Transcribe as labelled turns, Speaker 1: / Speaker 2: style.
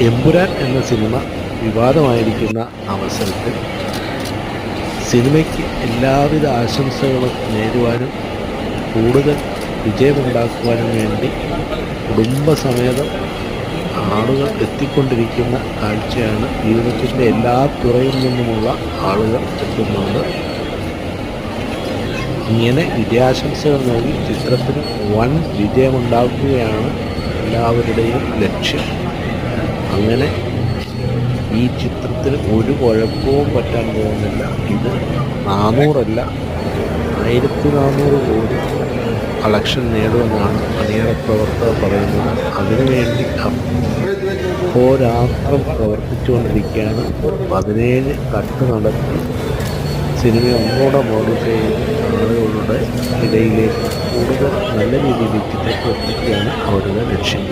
Speaker 1: എമ്പുരാൻ എന്ന സിനിമ വിവാദമായിരിക്കുന്ന അവസരത്തിൽ സിനിമയ്ക്ക് എല്ലാവിധ ആശംസകളും നേരുവാനും കൂടുതൽ വിജയമുണ്ടാക്കുവാനും വേണ്ടി കുടുംബസമേതം ആളുകൾ എത്തിക്കൊണ്ടിരിക്കുന്ന കാഴ്ചയാണ് ജീവിതത്തിന്റെ എല്ലാ തുറയിൽ നിന്നുമുള്ള ആളുകൾ എത്തുന്നുണ്ട് ഇങ്ങനെ വിജയാശംസകൾ നൽകി ചിത്രത്തിന് വൻ വിജയമുണ്ടാക്കുകയാണ് എല്ലാവരുടെയും ലക്ഷ്യം. അങ്ങനെ ഈ ചിത്രത്തിന് ഒരു കുഴപ്പവും പറ്റാൻ പോകുന്നില്ല. ഇത് നാനൂറല്ല ആയിരത്തി നാനൂറ് കോടി കളക്ഷൻ നേടുമെന്നാണ് അണിയറ പ്രവർത്തകർ പറയുന്നത്. അതിനുവേണ്ടി അഹോരാത്രം പ്രവർത്തിച്ചുകൊണ്ടിരിക്കുകയാണ്. പതിനേഴ് കട്ട് നടത്തി സിനിമ ഒന്നുകൂടെ മോഡൽ ചെയ്ത് ആളുകളുടെ ഇടയിലേക്ക് കൂടുതൽ നല്ല രീതിയിൽ എത്തിക്കുകയാണ് അവരുടെ ലക്ഷ്യം.